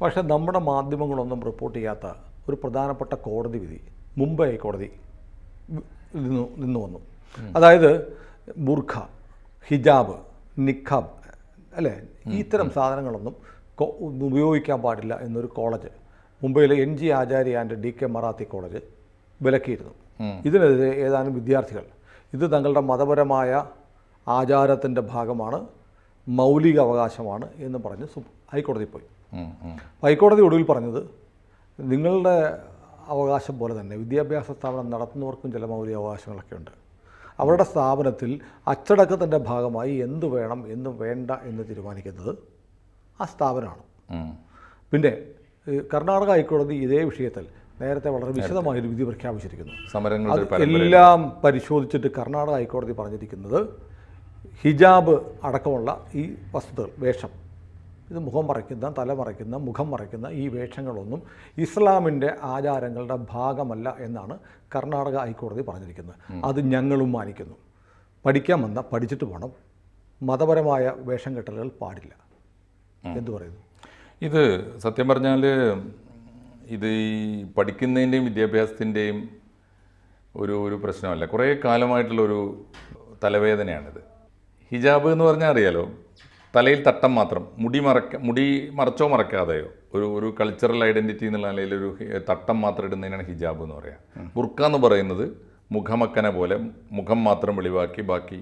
പക്ഷേ നമ്മുടെ മാധ്യമങ്ങളൊന്നും റിപ്പോർട്ട് ചെയ്യാത്ത ഒരു പ്രധാനപ്പെട്ട കോടതി വിധി മുംബൈ കോടതി നിന്നു നിന്ന് വന്നു. അതായത് ബുർഖ ഹിജാബ് നിഖാബ് അല്ലേ? ഇത്തരം സാധനങ്ങളൊന്നും ഉപയോഗിക്കാൻ പാടില്ല എന്നൊരു കോളേജ് മുംബൈയിലെ N G Acharya and D K Marathi college വിലക്കിയിരുന്നു. ഇതിനെതിരെ ഏതാനും വിദ്യാർത്ഥികൾ ഇത് തങ്ങളുടെ മതപരമായ ആചാരത്തിന്റെ ഭാഗമാണ് മൗലിക അവകാശമാണ് എന്ന് പറഞ്ഞ് ഹൈക്കോടതി പോയി. ഹൈക്കോടതി ഒടുവിൽ പറഞ്ഞത് നിങ്ങളുടെ അവകാശം പോലെ തന്നെ വിദ്യാഭ്യാസ സ്ഥാപനം നടത്തുന്നവർക്കും ചില മൗലിക അവകാശങ്ങളൊക്കെ ഉണ്ട്. അവരുടെ സ്ഥാപനത്തിൽ അച്ചടക്കത്തിന്റെ ഭാഗമായി എന്ത് വേണം എന്ന് വേണ്ട എന്ന് തീരുമാനിക്കുന്നത് ആ സ്ഥാപനമാണ്. പിന്നെ കർണാടക ഹൈക്കോടതി ഇതേ വിഷയത്തിൽ നേരത്തെ വളരെ വിശദമായൊരു വിധി പ്രഖ്യാപിച്ചിരിക്കുന്നു. അത് എല്ലാം പരിശോധിച്ചിട്ട് കർണാടക ഹൈക്കോടതി പറഞ്ഞിരിക്കുന്നത് ഹിജാബ് അടക്കമുള്ള ഈ വസ്തുതകൾ വേഷം. ഇത് മുഖം മറയ്ക്കുന്ന തല മറയ്ക്കുന്ന മുഖം മറയ്ക്കുന്ന ഈ വേഷങ്ങളൊന്നും ഇസ്ലാമിന്റെ ആചാരങ്ങളുടെ ഭാഗമല്ല എന്നാണ് കർണാടക ഹൈക്കോടതി പറഞ്ഞിരിക്കുന്നത്. അത് ഞങ്ങളും മാനിക്കുന്നു. പഠിക്കാൻ വന്ന പഠിച്ചിട്ട് പോകണം. മതപരമായ വേഷം കെട്ടലുകൾ പാടില്ല. എന്തു പറയുന്നു? ഇത് സത്യം പറഞ്ഞാൽ ഇത് ഈ പഠിക്കുന്നതിന്റെയും വിദ്യാഭ്യാസത്തിന്റെയും ഒരു ഒരു പ്രശ്നമല്ല. കുറേ കാലമായിട്ടുള്ളൊരു തലവേദനയാണിത്. ഹിജാബ് എന്ന് പറഞ്ഞാൽ അറിയാലോ? തലയിൽ തട്ടം മാത്രം. മുടി മറക്ക മുടി മറച്ചോ മറക്കാതെയോ. ഒരു ഒരു കൾച്ചറൽ ഐഡന്റിറ്റി എന്നുള്ള നിലയിൽ ഒരു തട്ടം മാത്രം ഇടുന്നതിനാണ് ഹിജാബ് എന്ന് പറയുക ബുർക്ക എന്ന് പറയുന്നത് മുഖമക്കനെ പോലെ മുഖം മാത്രം വെളിവാക്കി ബാക്കി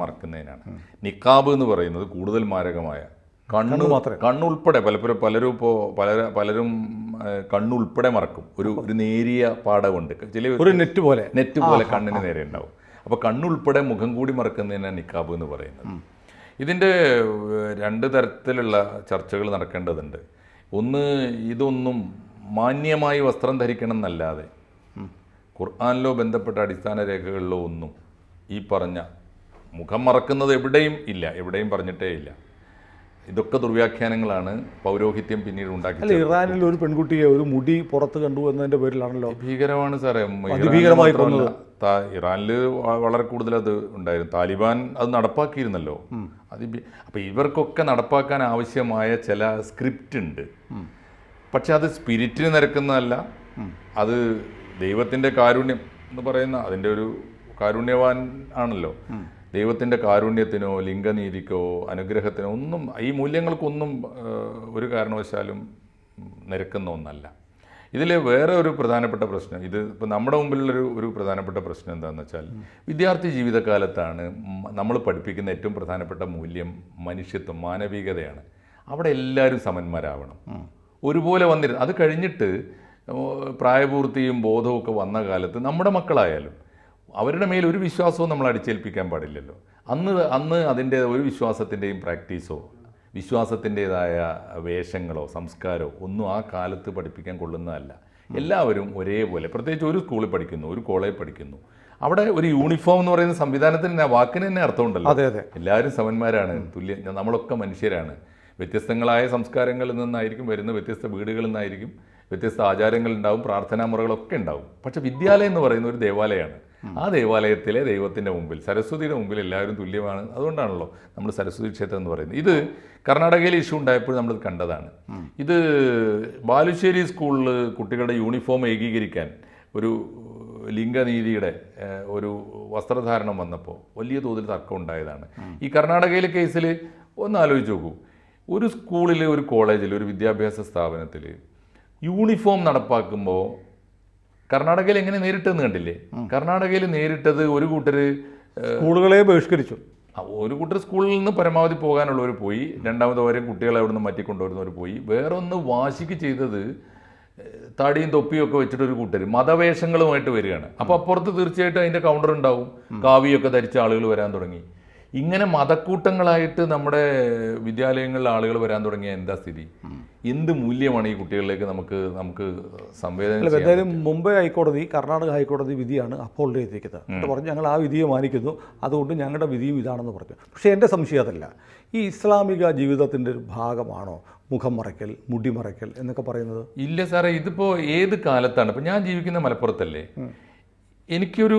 മറക്കുന്നതിനാണ്. നിക്കാബ് എന്ന് പറയുന്നത് കൂടുതൽ മാരകമായ. കണ്ണു മാത്രം. കണ്ണുൾപ്പെടെ പലപ്പോഴും പലരും ഇപ്പോൾ പല പലരും കണ്ണുൾപ്പെടെ മറക്കും. ഒരു ഒരു നേരിയ പാടമുണ്ട് ചില ഒരു നെറ്റ് പോലെ. നെറ്റ് പോലെ കണ്ണിന് നേരെ ഉണ്ടാവും. അപ്പോൾ കണ്ണുൾപ്പെടെ മുഖം കൂടി മറക്കുന്നതിനാണ് നിക്കാബ് എന്ന് പറയുന്നത്. ഇതിന്റെ രണ്ട് തരത്തിലുള്ള ചർച്ചകൾ നടക്കേണ്ടതുണ്ട്. ഒന്ന് ഇതൊന്നും മാന്യമായി വസ്ത്രം ധരിക്കണം എന്നല്ലാതെ ഖുർആാനിലോ ബന്ധപ്പെട്ട അടിസ്ഥാന രേഖകളിലോ ഒന്നും ഈ പറഞ്ഞ മുഖം മറക്കുന്നത് എവിടെയും ഇല്ല എവിടെയും പറഞ്ഞിട്ടേ ഇല്ല. ഇതൊക്കെ ദുർവ്യാഖ്യാനങ്ങളാണ് പൗരോഹിത്യം പിന്നീട് ഉണ്ടാക്കി അല്ല ഇറാനിൽ ഒരു പെൺകുട്ടിയെ ഒരു മുടി പുറത്ത് കണ്ടു എന്നതിന്റെ പേരിലാണല്ലോ ഭീകരമാണ് സാറേ. മാത്രമല്ല, താ- ഇറാനിൽ വളരെ കൂടുതൽ അത് ഉണ്ടായിരുന്നു. താലിബാൻ അത് നടപ്പാക്കിയിരുന്നല്ലോ. അത് അപ്പോൾ ഇവർക്കൊക്കെ നടപ്പാക്കാൻ ആവശ്യമായ ചില സ്ക്രിപ്റ്റ് ഉണ്ട്. പക്ഷെ അത് സ്പിരിറ്റിന് നിരക്കുന്നതല്ല. അത് ദൈവത്തിന്റെ കാരുണ്യം എന്ന് പറയുന്ന അതിന്റെ ഒരു കാരുണ്യവാൻ ആണല്ലോ. ദൈവത്തിന്റെ കാരുണ്യത്തിനോ ലിംഗനീതിക്കോ അനുഗ്രഹത്തിനോ ഒന്നും ഈ മൂല്യങ്ങൾക്കൊന്നും ഒരു കാരണവശാലും നിരക്കുന്ന ഒന്നല്ല. ഇതിൽ വേറെ ഒരു പ്രധാനപ്പെട്ട പ്രശ്നം. ഇത് ഇപ്പോൾ നമ്മുടെ മുമ്പിലുള്ളൊരു ഒരു പ്രധാനപ്പെട്ട പ്രശ്നം എന്താണെന്ന് വെച്ചാൽ വിദ്യാർത്ഥി ജീവിതകാലത്താണ് നമ്മൾ പഠിപ്പിക്കുന്ന ഏറ്റവും പ്രധാനപ്പെട്ട മൂല്യം മനുഷ്യത്വം മാനവികതയാണ്. അവിടെ എല്ലാവരും സമന്മാരാവണം. ഒരുപോലെ വന്നിരുന്നു അത് കഴിഞ്ഞിട്ട് പ്രായപൂർത്തിയും ബോധവും ഒക്കെ വന്ന കാലത്ത് നമ്മുടെ മക്കളായാലും അവരുടെ മേൽ ഒരു വിശ്വാസവും നമ്മൾ അടിച്ചേൽപ്പിക്കാൻ പാടില്ലല്ലോ. അന്ന് അന്ന് അതിന്റെ ഒരു വിശ്വാസത്തിന്റെയും പ്രാക്ടീസോ വിശ്വാസത്തിന്റെതായ വേഷങ്ങളോ സംസ്കാരമോ ഒന്നും ആ കാലത്ത് പഠിപ്പിക്കാൻ കൊള്ളുന്നതല്ല. എല്ലാവരും ഒരേപോലെ പ്രത്യേകിച്ച് ഒരു സ്കൂളിൽ പഠിക്കുന്നു ഒരു കോളേജിൽ പഠിക്കുന്നു. അവിടെ ഒരു യൂണിഫോം എന്ന് പറയുന്ന സംവിധാനത്തിന് തന്നെ വാക്കിന് തന്നെ അർത്ഥമുണ്ടല്ലോ. അതെ അതെ. എല്ലാവരും സമന്മാരാണ് തുല്യ നമ്മളൊക്കെ മനുഷ്യരാണ്. വ്യത്യസ്തങ്ങളായ സംസ്കാരങ്ങളിൽ നിന്നായിരിക്കും വരുന്ന വ്യത്യസ്ത വീടുകളിൽ നിന്നായിരിക്കും വ്യത്യസ്ത ആചാരങ്ങളുണ്ടാവും പ്രാർത്ഥനാ മുറകളൊക്കെ ഉണ്ടാവും. പക്ഷേ വിദ്യാലയം എന്ന് പറയുന്ന ഒരു ദേവാലയമാണ്. ആ ദേവാലയത്തിലെ ദൈവത്തിന്റെ മുമ്പിൽ സരസ്വതിയുടെ മുമ്പിൽ എല്ലാവരും തുല്യമാണ്. അതുകൊണ്ടാണല്ലോ നമ്മൾ സരസ്വതി ക്ഷേത്രം എന്ന് പറയുന്നത്. ഇത് കർണാടകയിൽ ഇഷ്യൂ ഉണ്ടായപ്പോൾ നമ്മൾ കണ്ടതാണ്. ഇത് ബാലുശ്ശേരി സ്കൂളിൽ കുട്ടികളുടെ യൂണിഫോം ഏകീകരിക്കാൻ ഒരു ലിംഗനീതിയുടെ ഒരു വസ്ത്രധാരണം വന്നപ്പോൾ വലിയ തോതിൽ തർക്കം ഉണ്ടായതാണ്. ഈ കർണാടകയിലെ കേസിൽ ഒന്ന് ആലോചിച്ച് നോക്കൂ. ഒരു സ്കൂളിൽ ഒരു കോളേജിൽ ഒരു വിദ്യാഭ്യാസ സ്ഥാപനത്തിൽ യൂണിഫോം നടപ്പാക്കുമ്പോൾ കർണാടകയിൽ എങ്ങനെ നേരിട്ടെന്ന് കണ്ടില്ലേ? കർണാടകയിൽ നേരിട്ടത് ഒരു കൂട്ടർ സ്കൂളുകളെ ബഹിഷ്കരിച്ചു. ഒരു കൂട്ടർ സ്കൂളിൽ നിന്ന് പരമാവധി പോകാനുള്ളവർ പോയി. രണ്ടാമത് വരെ കുട്ടികളെ അവിടെ നിന്ന് മാറ്റിക്കൊണ്ടുവരുന്നവർ പോയി. വേറൊന്ന് വാശിക്ക് ചെയ്തത് തടിയും താടിയും തൊപ്പിയും ഒക്കെ വെച്ചിട്ട് ഒരു കൂട്ടർ മതവേഷങ്ങളുമായിട്ട് വരികയാണ്. അപ്പോൾ അപ്പുറത്ത് തീർച്ചയായിട്ടും അതിന്റെ കൗണ്ടർ ഉണ്ടാവും. കാവിയൊക്കെ ധരിച്ച ആളുകൾ വരാൻ തുടങ്ങി. ഇങ്ങനെ മതക്കൂട്ടങ്ങളായിട്ട് നമ്മുടെ വിദ്യാലയങ്ങളിൽ ആളുകൾ വരാൻ തുടങ്ങിയ എന്താ സ്ഥിതി? എന്ത് മൂല്യമാണ് ഈ കുട്ടികളിലേക്ക് നമുക്ക് നമുക്ക് സംവേദന എന്തായാലും മുംബൈ ഹൈക്കോടതി കർണാടക ഹൈക്കോടതി വിധിയാണ് അപ്പോൾഡ് ചെയ്തിരിക്കുന്നത്. എന്നിട്ട് പറഞ്ഞു ഞങ്ങൾ ആ വിധിയെ മാനിക്കുന്നു. അതുകൊണ്ട് ഞങ്ങളുടെ വിധിയും ഇതാണെന്ന് പറഞ്ഞു. പക്ഷേ എന്റെ സംശയം അതല്ല. ഈ ഇസ്ലാമിക ജീവിതത്തിന്റെ ഒരു ഭാഗമാണോ മുഖം മറയ്ക്കൽ മുടി മറയ്ക്കൽ എന്നൊക്കെ പറയുന്നത്? ഇല്ല സാറേ ഇതിപ്പോൾ ഏത് കാലത്താണ്? ഇപ്പം ഞാൻ ജീവിക്കുന്ന മലപ്പുറത്തല്ലേ. എനിക്കൊരു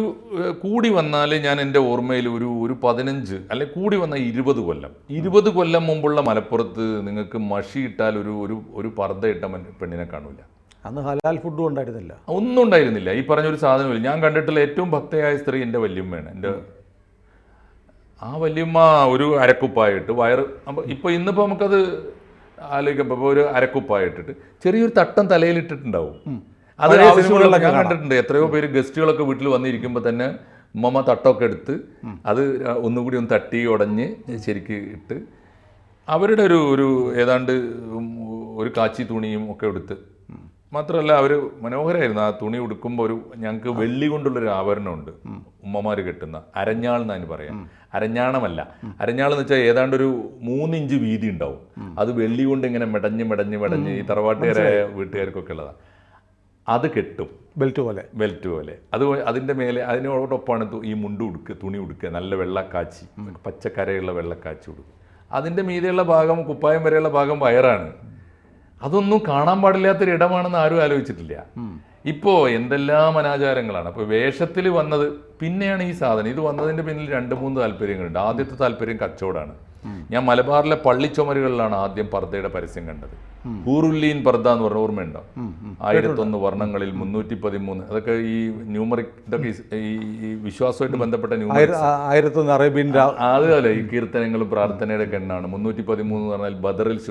കൂടി വന്നാൽ ഞാൻ എന്റെ ഓർമ്മയിൽ ഒരു ഒരു പതിനഞ്ച് അല്ലെ കൂടി വന്ന ഇരുപത് കൊല്ലം. ഇരുപത് കൊല്ലം മുമ്പുള്ള മലപ്പുറത്ത് നിങ്ങൾക്ക് മഷി ഇട്ടാൽ ഒരു ഒരു ഒരു പർദ്ധ ഇട്ട പെണ്ണിനെ കാണൂല. അന്ന് ഹലാൽ ഫുഡും ഉണ്ടായിരുന്നില്ല. ഒന്നും ഉണ്ടായിരുന്നില്ല. ഈ പറഞ്ഞൊരു സാധനമില്ല. ഞാൻ കണ്ടിട്ടുള്ള ഏറ്റവും ഭക്തയായ സ്ത്രീ എന്റെ വല്യമ്മയാണ്. എന്റെ ആ വല്യമ്മ ഒരു അരക്കുപ്പായിട്ട് വയറ് അപ്പം ഇപ്പോൾ ഇന്നിപ്പോൾ നമുക്കത് ആലോചിക്കുമ്പോൾ ഒരു അരക്കുപ്പായിട്ടിട്ട് ചെറിയൊരു തട്ടം തലയിലിട്ടിട്ടുണ്ടാവും അത് ആവശ്യമുള്ള ഞാൻ കണ്ടിട്ടുണ്ട്. എത്രയോ പേര് ഗസ്റ്റുകളൊക്കെ വീട്ടിൽ വന്നിരിക്കുമ്പോൾ തന്നെ ഉമ്മമ്മ തട്ടൊക്കെ എടുത്ത് അത് ഒന്നുകൂടി ഒന്ന് തട്ടി ഉടഞ്ഞ് ശരിക്ക് ഇട്ട് അവരുടെ ഒരു ഒരു ഏതാണ്ട് ഒരു കാച്ചി തുണിയും ഒക്കെ എടുത്ത് മാത്രമല്ല അവർ മനോഹരമായിരുന്നു ആ തുണി ഉടുക്കുമ്പോൾ ഒരു ഞങ്ങൾക്ക് വെള്ളി കൊണ്ടുള്ളൊരു ആഭരണമുണ്ട് ഉമ്മമാർ കെട്ടുന്ന അരഞ്ഞാൾ എന്നാണ് പറയാം. അരഞ്ഞാണമല്ല. അരഞ്ഞാൾ എന്ന് വെച്ചാൽ ഏതാണ്ട് ഒരു മൂന്നിഞ്ച് വീതി ഉണ്ടാവും. അത് വെള്ളി കൊണ്ട് ഇങ്ങനെ മെടഞ്ഞ് മെടഞ്ഞ് മെടഞ്ഞ് ഈ തറവാട്ടുകാരായ വീട്ടുകാർക്കൊക്കെ ഉള്ളതാണ് അത് കെട്ടും. ബെൽറ്റ് പോലെ. ബെൽറ്റ് പോലെ. അത് അതിന്റെ മേലെ അതിനോടൊപ്പമാണ് ഈ മുണ്ട് ഉടുക്കുക തുണി ഉടുക്കുക നല്ല വെള്ളക്കാച്ചി പച്ചക്കരയുള്ള വെള്ളക്കാച്ചി ഉടുക്കുക. അതിന്റെ മീതെയുള്ള ഭാഗം കുപ്പായം വരെയുള്ള ഭാഗം വയറാണ്. അതൊന്നും കാണാൻ പാടില്ലാത്തൊരു ഇടമാണെന്ന് ആരും ആലോചിച്ചിട്ടില്ല. ഇപ്പോൾ എന്തെല്ലാം അനാചാരങ്ങളാണ്. അപ്പോൾ വേഷത്തിൽ വന്നത് പിന്നെയാണ് ഈ സാധനം. ഇത് വന്നതിന്റെ പിന്നിൽ രണ്ട് മൂന്ന് താല്പര്യങ്ങളുണ്ട്. ആദ്യത്തെ താല്പര്യം കച്ചവടമാണ്. ഞാൻ മലബാറിലെ പള്ളിച്ചുമരുകളിലാണ് ആദ്യം പർദ്ദയുടെ പരസ്യം കണ്ടത്. ഹൂറുല്ലീൻ പർദ്ദ എന്ന് പറഞ്ഞ ഓർമ്മയുണ്ടോ? ആയിരത്തൊന്ന് വർണങ്ങളിൽ മുന്നൂറ്റി പതിമൂന്ന് അതൊക്കെ ഈ ന്യൂമറിക് ഇതൊക്കെ ഈ- വിശ്വാസമായിട്ട് ബന്ധപ്പെട്ട ആയിരത്തൊന്ന് അറേബ്യൻ അതുപോലെ ഈ കീർത്തനങ്ങളും പ്രാർത്ഥനയുടെ ഒക്കെ എണ്ണമാണ് മുന്നൂറ്റി പതിമൂന്ന് എന്ന് പറഞ്ഞാൽ ബദറിൽ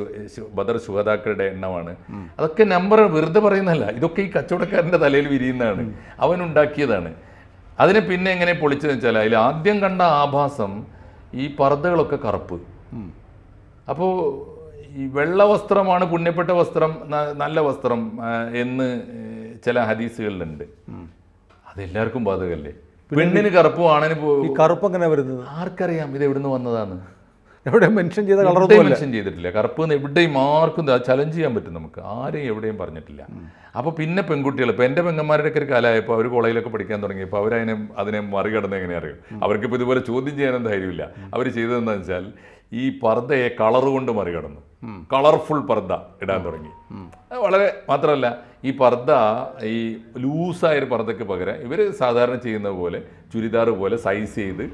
ബദർ ശുഹതാക്കളുടെ എണ്ണമാണ്. അതൊക്കെ നമ്പർ വെറുതെ പറയുന്നതല്ല ഇതൊക്കെ ഈ കച്ചവടക്കാരന്റെ തലയിൽ വിരിയുന്നതാണ്. അവൻ ഉണ്ടാക്കിയതാണ് അതിനെ പിന്നെ എങ്ങനെ പൊളിച്ചതെന്ന് വെച്ചാൽ അതിൽ ആദ്യം കണ്ട ആഭാസം ഈ പർദ്ദകളൊക്കെ കറുപ്പ്. അപ്പോൾ ഈ വെള്ള വസ്ത്രമാണ് പുണ്യപ്പെട്ട വസ്ത്രം നല്ല വസ്ത്രം എന്ന് ചില ഹദീസുകളിലുണ്ട്. അതെല്ലാവർക്കും ബാധകല്ലേ? പെണ്ണിന് കറുപ്പും ആണിന് ഈ കറുപ്പ് എങ്ങനെ വരുന്നത്? ആർക്കറിയാം ഇത് എവിടുന്ന് വന്നതാണ്? എവിടെ മെൻഷൻ ചെയ്ത കളർ മെൻഷൻ ചെയ്തിട്ടില്ല. കറുപ്പ് എന്ന് എവിടെയും ആർക്കും ചലഞ്ച് ചെയ്യാൻ പറ്റും നമുക്ക്. ആരെയും എവിടെയും പറഞ്ഞിട്ടില്ല. അപ്പോൾ പിന്നെ പെൺകുട്ടികൾ ഇപ്പോൾ എന്റെ പെങ്ങന്മാരുടെ ഒക്കെ ഒരു കാലമായപ്പോൾ അവർ കോളേജിലൊക്കെ പഠിക്കാൻ തുടങ്ങി തുടങ്ങിയപ്പോൾ അവരതിനെ അതിനെ മറികടന്ന് എങ്ങനെ അറിയും അവർക്കിപ്പോൾ ഇതുപോലെ ചോദ്യം ചെയ്യാനും ധൈര്യമില്ല. അവർ ചെയ്തതെന്താണെന്ന് വെച്ചാൽ ഈ പർദ്ദയെ കളർ കൊണ്ട് മറികടന്നു. കളർഫുൾ പർദ്ദ ഇടാൻ തുടങ്ങി. വളരെ മാത്രമല്ല ഈ പർദ്ദ ഈ ലൂസായ ഒരു പർദ്ദയ്ക്ക് പകരം ഇവർ സാധാരണ ചെയ്യുന്ന പോലെ ചുരിദാർ പോലെ സൈസ് ചെയ്ത്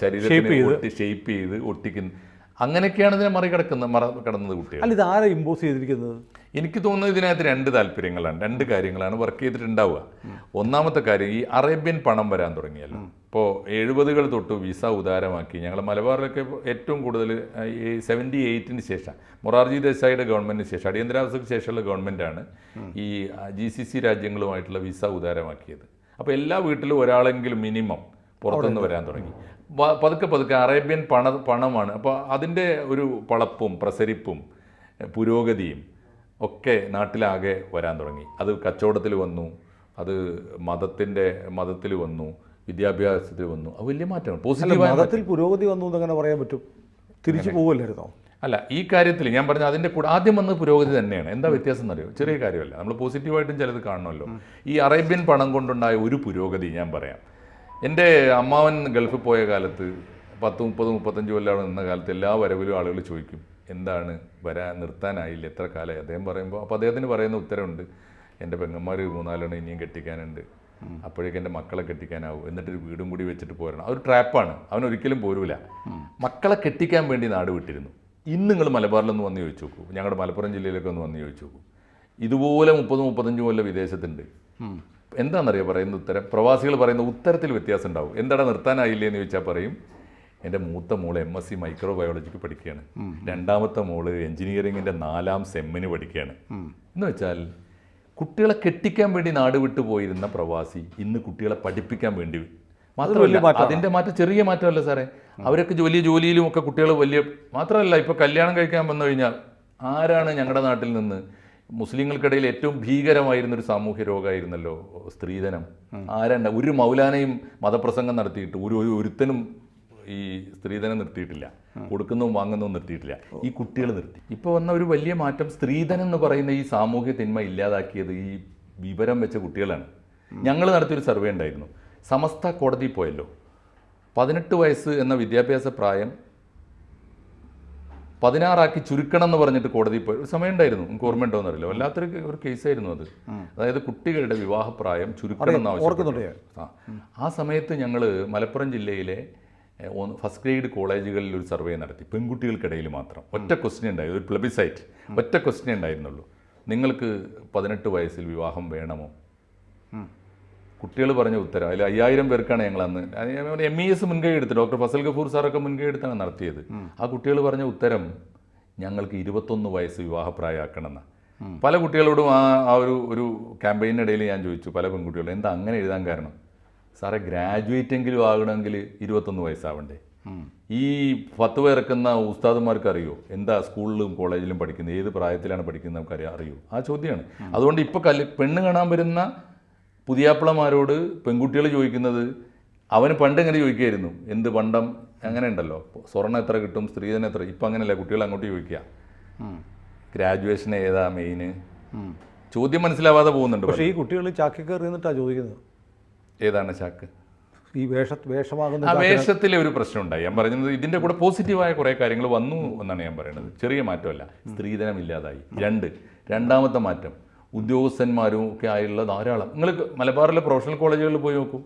ശരീരത്തിൽ ശരീരത്തിന് ഷേപ്പ് ചെയ്ത്. ഒട്ടിക്കുന്ന അങ്ങനെയൊക്കെയാണ് ഇതിനെ മറികടക്കുന്നത് മറ കടന്നത് കുട്ടികൾ. അല്ല ഇത് ആരാ ഇമ്പോസ് ചെയ്തിരിക്കുന്നത്? എനിക്ക് തോന്നുന്നത് ഇതിനകത്ത് രണ്ട് താല്പര്യങ്ങളാണ്. രണ്ട് കാര്യങ്ങളാണ് വർക്ക് ചെയ്തിട്ടുണ്ടാവുക. ഒന്നാമത്തെ കാര്യം ഈ അറേബ്യൻ പണം വരാൻ തുടങ്ങിയല്ലോ. ഇപ്പോൾ എഴുപതുകൾ തൊട്ട് വിസ ഉദാരമാക്കി. ഞങ്ങൾ മലബാറിലൊക്കെ ഏറ്റവും കൂടുതൽ ഈ സെവന്റി എയ്റ്റിന് ശേഷം മൊറാർജി ദേശായിയുടെ ഗവൺമെന്റിന് ശേഷം അടിയന്തരാവസ്ഥയ്ക്ക് ശേഷമുള്ള ഗവൺമെന്റാണ് ഈ ജി സി സി രാജ്യങ്ങളുമായിട്ടുള്ള വിസ ഉദാരമാക്കിയത്. അപ്പോൾ എല്ലാ വീട്ടിലും ഒരാളെങ്കിലും മിനിമം പുറത്തുനിന്ന് വരാൻ തുടങ്ങി. പതുക്കെ പതുക്കെ അറേബ്യൻ പണ പണമാണ്. അപ്പോൾ അതിന്റെ ഒരു പളപ്പും പ്രസരിപ്പും പുരോഗതിയും ഒക്കെ നാട്ടിലാകെ വരാൻ തുടങ്ങി. അത് കച്ചവടത്തിൽ വന്നു അത് മതത്തിന്റെ മതത്തിൽ വന്നു വിദ്യാഭ്യാസത്തിൽ വന്നു. അത് വലിയ മാറ്റമാണ്. പോസിറ്റീവ് പോസിറ്റീവായ മതത്തിൽ പുരോഗതി വന്നു എന്നങ്ങനെ പറയാൻ പറ്റും? തിരിച്ചു പോവല്ലായിരുന്നോ? അല്ല ഈ കാര്യത്തിൽ ഞാൻ പറഞ്ഞ അതിന്റെ കൂടെ ആദ്യം വന്നത് പുരോഗതി തന്നെയാണ്. എന്താ വ്യത്യാസം എന്നറിയോ ചെറിയ കാര്യമല്ല. നമ്മൾ പോസിറ്റീവായിട്ടും ചിലത് കാണണമല്ലോ. ഈ അറേബ്യൻ പണം കൊണ്ടുണ്ടായ ഒരു പുരോഗതി ഞാൻ പറയാം. എന്റെ അമ്മാവൻ ഗൾഫിൽ പോയ കാലത്ത് പത്ത് മുപ്പത് മുപ്പത്തഞ്ച് കൊല്ലം നിന്ന കാലത്ത് എല്ലാ വരവിലും ആളുകൾ ചോദിക്കും എന്താണ് വരാൻ നിർത്താനായില്ല എത്ര കാലമായി അദ്ദേഹം പറയുമ്പോൾ അപ്പോൾ അദ്ദേഹത്തിന് പറയുന്ന ഉത്തരവുണ്ട് എന്റെ പെങ്ങന്മാർ മൂന്നാലെണ്ണം ഇനിയും കെട്ടിക്കാനുണ്ട്. അപ്പോഴേക്കും എന്റെ മക്കളെ കെട്ടിക്കാനാവും. എന്നിട്ടൊരു വീടും കൂടി വെച്ചിട്ട് പോരണം. അതൊരു ട്രാപ്പാണ്. അവൻ ഒരിക്കലും പോരൂല. മക്കളെ കെട്ടിക്കാൻ വേണ്ടി നാട് വിട്ടിരുന്നു. ഇന്ന് നിങ്ങൾ മലബാറിലൊന്ന് വന്ന് ചോദിച്ചു നോക്കൂ ഞങ്ങളുടെ മലപ്പുറം ജില്ലയിലൊക്കെ ഒന്ന് വന്ന് ചോദിച്ചു നോക്കൂ ഇതുപോലെ മുപ്പത് മുപ്പത്തഞ്ച് കൊല്ലം വിദേശത്തുണ്ട്. എന്താണെന്നറിയാം പറയുന്ന ഉത്തരം? പ്രവാസികൾ പറയുന്ന ഉത്തരത്തിൽ വ്യത്യാസം ഉണ്ടാവും എന്താണ് നിർത്താനായില്ലേ എന്ന് ചോദിച്ചാൽ പറയും എന്റെ മൂത്ത മോൾ എം എസ് സി മൈക്രോബയോളജിക്ക് പഠിക്കുകയാണ്. രണ്ടാമത്തെ മോൾ എഞ്ചിനീയറിങ്ങിന്റെ നാലാം സെമ്മിന് പഠിക്കുകയാണ്. എന്ന് വെച്ചാൽ കുട്ടികളെ കെട്ടിക്കാൻ വേണ്ടി നാട് വിട്ടു പോയിരുന്ന പ്രവാസി ഇന്ന് കുട്ടികളെ പഠിപ്പിക്കാൻ വേണ്ടി മാത്രമല്ല അതിന്റെ മാറ്റം ചെറിയ മാറ്റമല്ല സാറേ. അവരൊക്കെ വലിയ ജോലിയിലും ഒക്കെ കുട്ടികൾ വലിയ മാത്രമല്ല ഇപ്പോൾ കല്യാണം കഴിക്കാൻ വന്നു കഴിഞ്ഞാൽ ആരാണ് ഞങ്ങളുടെ നാട്ടിൽ നിന്ന് മുസ്ലിങ്ങൾക്കിടയിൽ ഏറ്റവും ഭീകരമായിരുന്ന ഒരു സാമൂഹ്യ രോഗമായിരുന്നല്ലോ സ്ത്രീധനം. ആരാണ്ട ഒരു മൗലാനയും മതപ്രസംഗം നടത്തിയിട്ട് ഒരു ഒരുത്തനും ഈ സ്ത്രീധനം നിർത്തിയിട്ടില്ല. കൊടുക്കുന്നതും വാങ്ങുന്നതും നിർത്തിയിട്ടില്ല. ഈ കുട്ടികൾ നിർത്തി. ഇപ്പോൾ വന്ന ഒരു വലിയ മാറ്റം സ്ത്രീധനം എന്ന് പറയുന്ന ഈ സാമൂഹ്യ തിന്മ ഇല്ലാതാക്കിയത് ഈ വിവരം വെച്ച കുട്ടികളാണ്. ഞങ്ങൾ നടത്തിയൊരു സർവേ ഉണ്ടായിരുന്നു. സമസ്ത കോടതി പോയല്ലോ. പതിനെട്ട് വയസ്സ് എന്ന വിദ്യാഭ്യാസ പ്രായം പതിനാറാക്കി ചുരുക്കണം എന്ന് പറഞ്ഞിട്ട് കോടതി പോയി ഒരു സമയം ഉണ്ടായിരുന്നു. നമുക്ക് ഓർമ്മയുണ്ടോ എന്നറിയില്ല വല്ലാത്തൊരു ഒരു കേസായിരുന്നു അത്. അതായത് കുട്ടികളുടെ വിവാഹപ്രായം ചുരുക്കണം എന്ന് ആവശ്യപ്പെട്ടു ആ. സമയത്ത് ഞങ്ങൾ മലപ്പുറം ജില്ലയിലെ ഫസ്റ്റ് ഗ്രേഡ് കോളേജുകളിൽ ഒരു സർവേ നടത്തി. പെൺകുട്ടികൾക്കിടയിൽ മാത്രം. ഒറ്റ ക്വസ്റ്റ്യൻ ഉണ്ടായി. ഒരു പ്ലബിസൈറ്റ് ഒറ്റ ക്വസ്റ്റ്യൻ ഉണ്ടായിരുന്നുള്ളൂ. നിങ്ങൾക്ക് പതിനെട്ട് വയസ്സിൽ വിവാഹം വേണമോ? കുട്ടികൾ പറഞ്ഞ ഉത്തരം. അതിൽ അയ്യായിരം പേർക്കാണ് ഞങ്ങൾ അന്ന്. എം ഇ എസ് മുൻകൈ എടുത്ത് ഡോക്ടർ ഫസൽ ഗഫൂർ സാറൊക്കെ മുൻകൈ എടുത്താണ് നടത്തിയത്. ആ കുട്ടികൾ പറഞ്ഞ ഉത്തരം ഞങ്ങൾക്ക് ഇരുപത്തൊന്ന് വയസ്സ് വിവാഹപ്രായമാക്കണമെന്ന്. പല കുട്ടികളോടും ആ ആ ഒരു ഒരു ക്യാമ്പയിനിടയിൽ ഞാൻ ചോദിച്ചു. പല പെൺകുട്ടികളും എന്താ അങ്ങനെ എഴുതാൻ കാരണം? സാറേ ഗ്രാജുവേറ്റ് എങ്കിലും ആകണമെങ്കിൽ ഇരുപത്തൊന്ന് വയസ്സാവണ്ടേ. ഈ പത്ത് പേർക്കുന്ന ഉസ്താദുമാർക്ക് അറിയോ എന്താ സ്കൂളിലും കോളേജിലും പഠിക്കുന്നത് ഏത് പ്രായത്തിലാണ് പഠിക്കുന്നത് നമുക്ക് അറിയാം? അറിയോ ആ ചോദ്യമാണ് അതുകൊണ്ട് ഇപ്പോൾ കല്ല് പെണ്ണ് കാണാൻ വരുന്ന പുതിയാപ്പിളമാരോട് പെൺകുട്ടികൾ ചോദിക്കുന്നത് അവന് പണ്ട് ഇങ്ങനെ ചോദിക്കുമായിരുന്നു എന്ത് പണ്ടം? അങ്ങനെ ഉണ്ടല്ലോ. സ്വർണം എത്ര കിട്ടും? സ്ത്രീധനം എത്ര? ഇപ്പം അങ്ങനെയല്ല കുട്ടികൾ അങ്ങോട്ട് ചോദിക്കുക ഗ്രാജുവേഷൻ ഏതാ മെയിന് ചോദ്യം മനസ്സിലാവാതെ പോകുന്നുണ്ട് പക്ഷേ ഈ കുട്ടികൾ ചാക്കി കയറി നിന്നിട്ടാണ് ചോദിക്കുന്നത്. ഏതാണ് ചാക്ക്? ഈ വേഷ വേഷമാകുന്ന ആ വേഷത്തിലെ ഒരു പ്രശ്നം ഉണ്ടായി ഞാൻ പറയുന്നത് ഇതിന്റെ കൂടെ പോസിറ്റീവായ കുറേ കാര്യങ്ങൾ വന്നു എന്നാണ് ഞാൻ പറയുന്നത്. ചെറിയ മാറ്റമല്ല സ്ത്രീധനം ഇല്ലാതായി രണ്ട് രണ്ടാമത്തെ മാറ്റം ഉദ്യോഗസ്ഥന്മാരും ഒക്കെ ആയുള്ള ധാരാളം. നിങ്ങൾ മലബാറിലെ പ്രൊഫഷണൽ കോളേജുകളിൽ പോയി നോക്കൂ.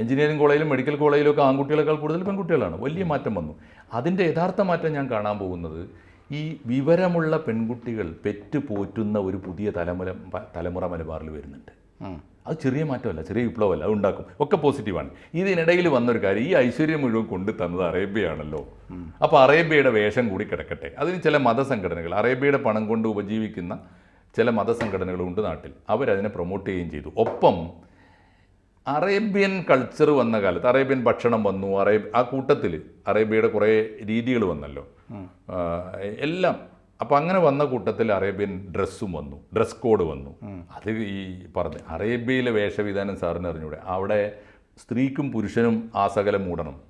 എഞ്ചിനീയറിംഗ് കോളേജിലും മെഡിക്കൽ കോളേജിലും ഒക്കെ ആൺകുട്ടികളെക്കാൾ കൂടുതൽ പെൺകുട്ടികളാണ്. വലിയ മാറ്റം വന്നു. അതിന്റെ യഥാർത്ഥ മാറ്റം ഞാൻ കാണാൻ പോകുന്നത് ഈ വിവരമുള്ള പെൺകുട്ടികൾ പെറ്റ് പോറ്റുന്ന ഒരു പുതിയ തലമുറ തലമുറ മലബാറിൽ വരുന്നുണ്ട്. അത് ചെറിയ മാറ്റമല്ല ചെറിയ വിപ്ലവമല്ല അത് ഉണ്ടാക്കും. ഒക്കെ പോസിറ്റീവാണ്. ഇതിനിടയിൽ വന്നൊരു കാര്യം ഈ ഐശ്വര്യം മുഴുവൻ കൊണ്ടു തന്നത് അറേബ്യയാണല്ലോ. അപ്പോൾ അറേബ്യയുടെ വേഷം കൂടി കിടക്കട്ടെ. അതിന് ചില മതസംഘടനകൾ അറേബ്യയുടെ പണം കൊണ്ട് ഉപജീവിക്കുന്ന ചില മതസംഘടനകളുണ്ട് നാട്ടിൽ. അവരതിനെ പ്രൊമോട്ട് ചെയ്യുകയും ചെയ്തു. ഒപ്പം അറേബ്യൻ കൾച്ചർ വന്ന കാലത്ത് അറേബ്യൻ ഭക്ഷണം വന്നു അറേബ്യ ആ കൂട്ടത്തിൽ അറേബ്യയുടെ കുറേ രീതികൾ വന്നല്ലോ. എല്ലാം അപ്പം അങ്ങനെ വന്ന കൂട്ടത്തിൽ അറേബ്യൻ ഡ്രസ്സും വന്നു ഡ്രസ് കോഡ് വന്നു. അത് ഈ പറഞ്ഞു അറേബ്യയിലെ വേഷവിധാനം സാറിന് അറിഞ്ഞൂടെ. അവിടെ സ്ത്രീക്കും പുരുഷനും ആ സകലം മൂടണം.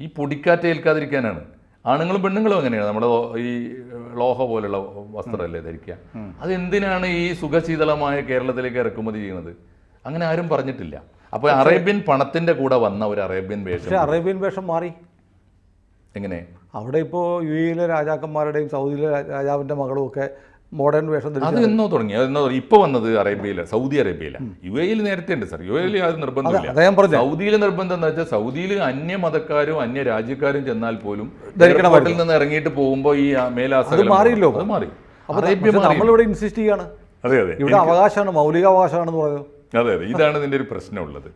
ഈ പൊടിക്കാറ്റ ഏൽക്കാതിരിക്കാനാണ്. ആണുങ്ങളും പെണ്ണുങ്ങളും അങ്ങനെയാണ്. നമ്മുടെ ഈ ലോഹ പോലുള്ള വസ്ത്രമല്ലേ ധരിക്കുക? അതെന്തിനാണ് ഈ സുഖശീതളമായ കേരളത്തിലേക്ക് ഇറക്കുമതി ചെയ്യുന്നത്? അങ്ങനെ ആരും പറഞ്ഞിട്ടില്ല. അപ്പോൾ അറേബ്യൻ പണത്തിന്റെ കൂടെ വന്ന ഒരു അറേബ്യൻ വേഷം അറേബ്യൻ വേഷം മാറി. എങ്ങനെ? അവിടെ ഇപ്പോൾ യു എയിലെ രാജാക്കന്മാരുടെയും സൗദിയിലെ രാജാവിന്റെ മകളും ഒക്കെ മോഡേൺ വേഷം അത് എന്നോ തുടങ്ങി. അത് ഇപ്പോൾ വന്നത് അറേബ്യയിൽ സൗദി അറേബ്യയില. യു എയിൽ നേരത്തെ ഉണ്ട് സാർ. യു എയിൽ അത് നിർബന്ധമില്ല സൗദിയിൽ നിർബന്ധം എന്ന് വെച്ചാൽ സൗദിയിൽ അന്യ മതക്കാരും അന്യ രാജ്യക്കാരും ചെന്നാൽ പോലും ധരിക്കണം വട്ടിൽ നിന്ന് ഇറങ്ങിയിട്ട് പോകുമ്പോൾ ഈ മേലാസം മാറിയില്ലോ അത് മാറി. അറേബ്യ നമ്മളിവിടെ ഇൻസിസ്റ്റ് ചെയ്യാണ്. അതെ അതെ. ഇവിടെ അവകാശമാണ് മൗലികാവകാശമാണെന്ന് പറയുന്നത് അതെ അതെ. ഇതാണ് ഇതിന്റെ ഒരു പ്രശ്നമുള്ളത്.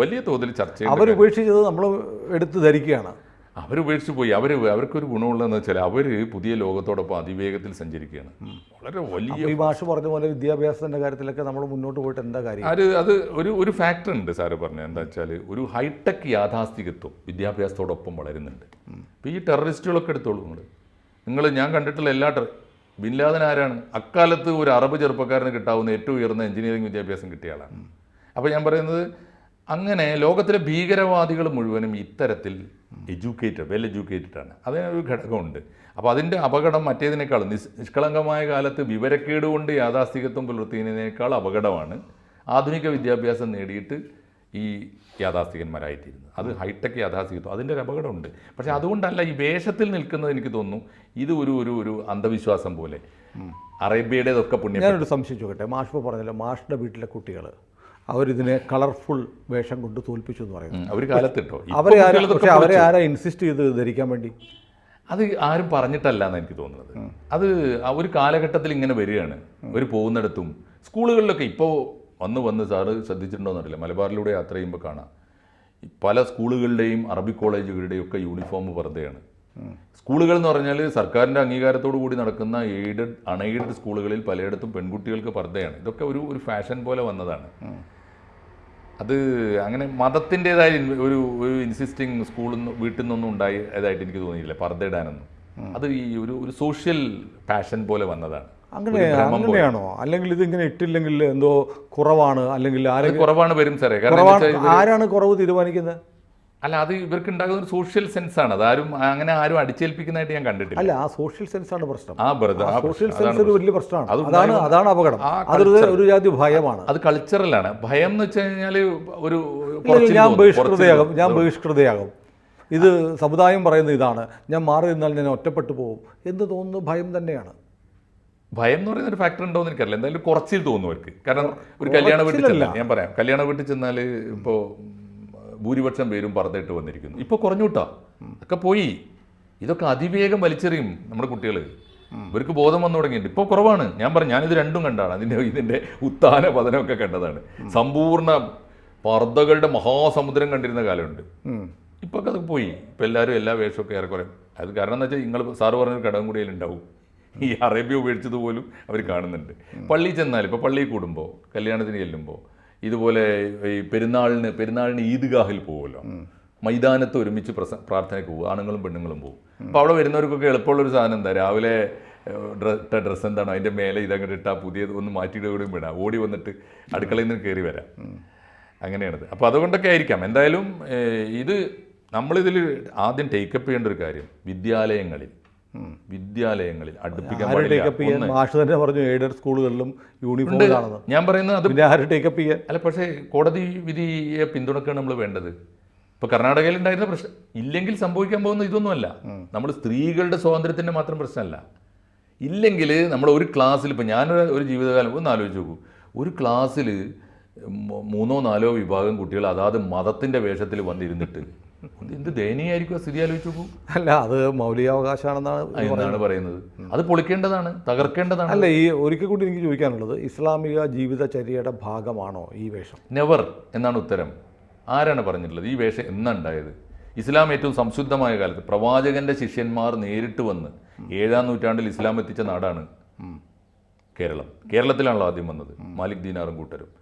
വലിയ തോതിൽ ചർച്ച അവർ ഉപേക്ഷിച്ചത് നമ്മൾ എടുത്ത് ധരിക്കുകയാണ്. അവർ ഉപേക്ഷിച്ച് പോയി. അവർ അവർക്കൊരു ഗുണമുള്ളതെന്ന് വെച്ചാൽ അവർ പുതിയ ലോകത്തോടൊപ്പം അതിവേഗത്തിൽ സഞ്ചരിക്കുകയാണ്. വളരെ വലിയ ഈ ഭാഷ പറഞ്ഞ പോലെ വിദ്യാഭ്യാസത്തിന്റെ കാര്യത്തിലൊക്കെ നമ്മൾ മുന്നോട്ട് പോയിട്ട് എന്താ കാര്യം? അത് അത് ഒരു ഒരു ഫാക്ടർ ഉണ്ട് സാറ് പറഞ്ഞത്. എന്താ വെച്ചാൽ ഒരു ഹൈടെക് യാഥാസ്ഥികത്വം വിദ്യാഭ്യാസത്തോടൊപ്പം വളരുന്നുണ്ട്. ഇപ്പോൾ ഈ ടെററിസ്റ്റുകളൊക്കെ എടുത്തോളൂ നിങ്ങൾ നിങ്ങൾ ഞാൻ കണ്ടിട്ടുള്ള എല്ലാ ടെറ ബിൻ ലാദൻ ആരാണ്? അക്കാലത്ത് ഒരു അറബ് ചെറുപ്പക്കാരന് കിട്ടാവുന്ന ഏറ്റവും ഉയർന്ന എഞ്ചിനീയറിംഗ് വിദ്യാഭ്യാസം കിട്ടിയ ആളാണ്. അപ്പോൾ ഞാൻ പറയുന്നത് അങ്ങനെ ലോകത്തിലെ ഭീകരവാദികൾ മുഴുവനും ഇത്തരത്തിൽ എഡ്യൂക്കേറ്റഡ് വെൽ എഡ്യൂക്കേറ്റഡ് ആണ്. അതിനൊരു ഘടകമുണ്ട്. അപ്പോൾ അതിന്റെ അപകടം മറ്റേതിനേക്കാൾ നിസ് നിഷ്കളങ്കമായ കാലത്ത് വിവരക്കേട് കൊണ്ട് യാഥാസ്ഥികത്വം പുലർത്തിയതിനേക്കാൾ അപകടമാണ് ആധുനിക വിദ്യാഭ്യാസം നേടിയിട്ട് ഈ യാഥാസ്ഥികന്മാരായിത്തീരുന്നത് അത് ഹൈടെക് യാഥാസ്ഥികത്വം അതിന്റെ ഒരു അപകടമുണ്ട്. പക്ഷേ അതുകൊണ്ടല്ല ഈ വേഷത്തിൽ നിൽക്കുന്നത് എനിക്ക് തോന്നുന്നു ഇത് ഒരു ഒരു ഒരു അന്ധവിശ്വാസം പോലെ. അറേബ്യയുടേതൊക്കെ പുണ്യം ഞാനൊരു സംശയം ചോദിക്കട്ടെ? മാഷ് പറഞ്ഞല്ലോ മാഷിന്റെ വീട്ടിലെ കുട്ടികൾ അവരിതിനെ കളർഫുൾ വേഷം കൊണ്ട് തോൽപ്പിച്ചു എന്ന് പറയുന്നു. അവർ കാലത്തിട്ടോ? അവരെ ആരാ പക്ഷെ അവരെ ആരാ ഇൻസിസ്റ്റ് ചെയ്ത് ധരിക്കാൻ വേണ്ടി? അത് ആരും പറഞ്ഞിട്ടല്ല എന്ന് എനിക്ക് തോന്നുന്നത്. അത് ആ ഒരു കാലഘട്ടത്തിൽ ഇങ്ങനെ വരികയാണ്. ഒരു പോകുന്നിടത്തും. സ്കൂളുകളിലൊക്കെ ഇപ്പോൾ വന്ന് വന്ന് സാറ് ശ്രദ്ധിച്ചിട്ടുണ്ടോയെന്നറിയില്ല മലബാറിലൂടെ യാത്ര ചെയ്യുമ്പോൾ കാണാം. പല സ്കൂളുകളുടെയും അറബി കോളേജുകളുടെയും ഒക്കെ യൂണിഫോം വെറുതെയാണ്. സ്കൂളുകൾ എന്ന് പറഞ്ഞാൽ സർക്കാരിന്റെ അംഗീകാരത്തോടു കൂടി നടക്കുന്ന എയ്ഡഡ് അൺഎയ്ഡഡ് സ്കൂളുകളിൽ പലയിടത്തും പെൺകുട്ടികൾക്ക് പർദ്ദയാണ് ഇതൊക്കെ ഒരു ഒരു ഫാഷൻ പോലെ വന്നതാണ്. അത് അങ്ങനെ മതത്തിന്റെതായ ഒരു ഒരു ഇൻസിസ്റ്റിംഗ് സ്കൂളിൽ നിന്ന് വീട്ടിൽ നിന്നൊന്നും ഉണ്ടായതായിട്ട് എനിക്ക് തോന്നിയില്ല പർദ്ദ ഇടാനൊന്നും അത് ഈ ഒരു ഒരു സോഷ്യൽ ഫാഷൻ പോലെ വന്നതാണ്. അങ്ങനെ. അങ്ങനെയാണോ? അല്ലെങ്കിൽ ഇതിങ്ങനെ ഇട്ടില്ലെങ്കിൽ എന്തോ കുറവാണ് അല്ലെങ്കിൽ ആരെ കുറവാണ് വരും സാറേ. ആരാണ് കുറവ് തീരുമാനിക്കുന്നത്? അല്ല അത് ഇവർക്ക് ഉണ്ടാകുന്ന ഒരു സോഷ്യൽ സെൻസ് ആണ്. അതാരും അങ്ങനെ ആരും അടിച്ചേൽപ്പിക്കുന്നതായിട്ട് ഞാൻ കണ്ടിട്ടില്ല. അല്ല ആ സോഷ്യൽ സെൻസ് ആണ് പ്രശ്നം. ആ സോഷ്യൽ സെൻസ് ഒരു വലിയ പ്രശ്നമാണ്. അതാണ് അതാണ് അപകടം. അതൊരു ഒരു ജാതി ഭയമാണ്. അത് കൾച്ചറലാണ് ഭയം എന്ന് വെച്ച് കഴിഞ്ഞാൽ ഒരു ഞാൻ ബഹിഷ്കൃതയാകും ഞാൻ. ബഹിഷ്കൃതയാകും. ഇത് സമുദായം പറയുന്ന ഇതാണ്. ഞാൻ മാറി നിന്നാൽ ഞാൻ ഒറ്റപ്പെട്ടു പോകും എന്ന് തോന്നുന്നു ഭയം തന്നെയാണ്. ഭയം എന്ന് പറയുന്ന ഒരു ഫാക്ടർ ഉണ്ടോ എന്ന് എനിക്കറിയില്ല. എന്തായാലും കുറച്ചിൽ തോന്നും അവർക്ക്. കാരണം ഒരു കല്യാണ വീട്ടിൽ ഞാൻ പറയാം. കല്യാണ വീട്ടിൽ ചെന്നാൽ ഇപ്പോൾ ഭൂരിപക്ഷം പേരും പറഞ്ഞിട്ട് വന്നിരിക്കുന്നു. ഇപ്പോൾ കുറഞ്ഞൂട്ടാ? ഒക്കെ പോയി. ഇതൊക്കെ അതിവേഗം വലിച്ചെറിയും നമ്മുടെ കുട്ടികൾ ഇവർക്ക് ബോധം വന്നു തുടങ്ങിയിട്ടുണ്ട്. ഇപ്പോൾ കുറവാണ്. ഞാൻ പറഞ്ഞു ഞാനിത് രണ്ടും കണ്ടാണ്. അതിന്റെ ഇതിന്റെ ഉത്ഥാന പതനമൊക്കെ കണ്ടതാണ്. സമ്പൂർണ പർദ്ദകളുടെ മഹാസമുദ്രം കണ്ടിരുന്ന കാലമുണ്ട്. ഇപ്പൊ ഒക്കെ അത് പോയി. ഇപ്പൊ എല്ലാവരും എല്ലാ വേഷമൊക്കെ ഏറെക്കുറെ. അത് കാരണം എന്ന് വെച്ചാൽ നിങ്ങൾ സാറ് പറഞ്ഞൊരു ഘടകം കൂടി ഉണ്ടാവും ഈ അറേബ്യ ഉപയോഗിച്ചത് പോലും അവർ കാണുന്നുണ്ട്. പള്ളിയിൽ ചെന്നാൽ ഇപ്പോൾ പള്ളിയിൽ കൂടുമ്പോൾ കല്യാണത്തിന് ചെല്ലുമ്പോൾ ഇതുപോലെ ഈ പെരുന്നാളിന് പെരുന്നാളിന് ഈദ്ഗാഹിൽ പോകുമല്ലോ മൈതാനത്ത് ഒരുമിച്ച് പ്രസ പ്രാർത്ഥനയ്ക്ക് പോകും ആണുങ്ങളും പെണ്ണുങ്ങളും പോകും അപ്പോൾ അവിടെ വരുന്നവർക്കൊക്കെ എളുപ്പമുള്ളൊരു സാധനം എന്താ? രാവിലെ ഇട്ട ഡ്രസ്സ് എന്താണോ അതിന്റെ മേലെ ഇതങ്ങോട്ട് ഇട്ടാൽ പുതിയത് ഒന്ന് മാറ്റിയിട്ട് കൂടെയും വേണം ഓടി വന്നിട്ട് അടുക്കളയിൽ നിന്ന് കയറി വരാം. അങ്ങനെയാണത്. അപ്പോൾ അതുകൊണ്ടൊക്കെ ആയിരിക്കാം. എന്തായാലും ഇത് നമ്മളിതിൽ ആദ്യം ടേക്കപ്പ് ചെയ്യേണ്ട ഒരു കാര്യം വിദ്യാലയങ്ങളിൽ. വിദ്യാലയങ്ങളിൽ അടുപ്പിക്കാൻ മാഷ് തന്നെ പറഞ്ഞു എയ്ഡഡ് സ്കൂളുകളിലും യൂണിഫോം ഞാൻ പറയുന്നത് അത് പിന്നെ ആര് ടേക്കപ്പ് ചെയ്യാൻ. അല്ല പക്ഷേ കോടതി വിധിയെ പിന്തുണക്കാണ് നമ്മൾ വേണ്ടത്. ഇപ്പൊ കർണാടകയിൽ ഉണ്ടായിരുന്ന പ്രശ്നം. ഇല്ലെങ്കിൽ സംഭവിക്കാൻ പോകുന്ന ഇതൊന്നുമല്ല. നമ്മൾ സ്ത്രീകളുടെ സ്വാതന്ത്ര്യത്തിന്റെ മാത്രം പ്രശ്നമല്ല. ഇല്ലെങ്കിൽ നമ്മൾ ഒരു ക്ലാസ്സിൽ ഇപ്പം ഞാനൊരു ഒരു ജീവിതകാലം ഒന്ന് ആലോചിച്ച് നോക്കൂ. ഒരു ക്ലാസ്സിൽ മൂന്നോ നാലോ വിഭാഗം കുട്ടികൾ അതാത് മതത്തിന്റെ വേഷത്തിൽ വന്നിരുന്നിട്ട് എന്ത് ദയനീയായിരിക്കും സ്ഥിതി ആലോചിച്ച് നോക്കൂ. അല്ല അത് മൗലികാവകാശമാണെന്നാണ് എന്നാണ് പറയുന്നത്. അത് പൊളിക്കേണ്ടതാണ് തകർക്കേണ്ടതാണ്. അല്ല ഈ ഒരിക്കൽ കൂടി എനിക്ക് ചോദിക്കാനുള്ളത് ഇസ്ലാമിക ജീവിതചര്യയുടെ ഭാഗമാണോ ഈ വേഷം? നെവർ എന്നാണ് ഉത്തരം. ആരാണ് പറഞ്ഞിട്ടുള്ളത്? ഈ വേഷം എന്നുണ്ടായത് ഇസ്ലാം ഏറ്റവും സംശുദ്ധമായ കാലത്ത് പ്രവാചകന്റെ ശിഷ്യന്മാർ നേരിട്ട് വന്ന് ഏഴാം നൂറ്റാണ്ടിൽ ഇസ്ലാം എത്തിച്ച നാടാണ് കേരളം. കേരളത്തിലാണല്ലോ ആദ്യം വന്നത്. മാലിക് ദീനാറും കൂട്ടരും.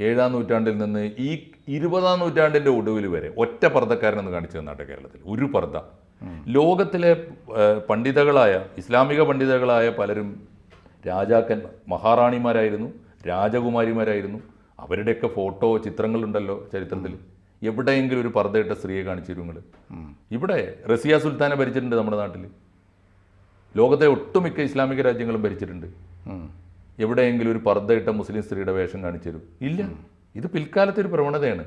ഏഴാം നൂറ്റാണ്ടിൽ നിന്ന് ഈ ഇരുപതാം നൂറ്റാണ്ടിന്റെ ഒടുവിൽ വരെ ഒറ്റ പർദ്ദക്കാരനെന്ന് കാണിച്ചു തന്നാട്ടെ കേരളത്തിൽ. ഒരു പർദ്ദ. ലോകത്തിലെ പണ്ഡിതകളായ ഇസ്ലാമിക പണ്ഡിതകളായ പലരും രാജാക്കൻ മഹാറാണിമാരായിരുന്നു രാജകുമാരിമാരായിരുന്നു. അവരുടെയൊക്കെ ഫോട്ടോ ചിത്രങ്ങളുണ്ടല്ലോ ചരിത്രത്തിൽ. എവിടെയെങ്കിലും ഒരു പർദ്ദയിട്ട സ്ത്രീയെ കാണിച്ചു നിങ്ങൾ ഇവിടെ റസിയ സുൽത്താനെ ഭരിച്ചിട്ടുണ്ട് നമ്മുടെ നാട്ടിൽ ലോകത്തെ ഒട്ടുമിക്ക ഇസ്ലാമിക രാജ്യങ്ങളും ഭരിച്ചിട്ടുണ്ട്. എവിടെയെങ്കിലും ഒരു പർദ്ദയിട്ട മുസ്ലിം സ്ത്രീയുടെ വേഷം കാണിച്ചു തരും. ഇല്ല. ഇത് പിൽക്കാലത്തെ ഒരു പ്രവണതയാണ്.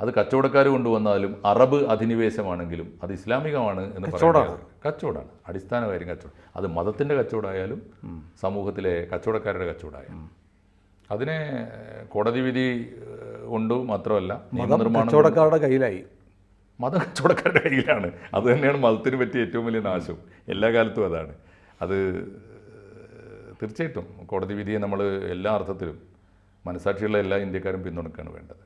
അത് കച്ചവടക്കാർ കൊണ്ടുവന്നാലും അറബ് അധിനിവേശമാണെങ്കിലും അത് ഇസ്ലാമികമാണ് എന്ന് പറയുന്നത്. കച്ചവടമാണ് അടിസ്ഥാന കാര്യം കച്ചവടം. അത് മതത്തിന്റെ കച്ചവടമായാലും സമൂഹത്തിലെ കച്ചവടക്കാരുടെ കച്ചവടമായാലും അതിനെ കോടതി വിധി കൊണ്ട് മാത്രമല്ല നിയമനിർമ്മാണം കച്ചവടക്കാരുടെ കയ്യിലായി. മത കച്ചവടക്കാരുടെ കയ്യിലാണ്. അത് തന്നെയാണ് മതത്തിന് പറ്റിയ ഏറ്റവും വലിയ നാശം. എല്ലാ കാലത്തും അതാണ്. അത് തീർച്ചയായിട്ടും കോടതി വിധിയെ നമ്മൾ എല്ലാ അർത്ഥത്തിലും മനസാക്ഷിയുള്ള എല്ലാ ഇന്ത്യക്കാരും പിന്തുണക്കുകയാണ് വേണ്ടത്.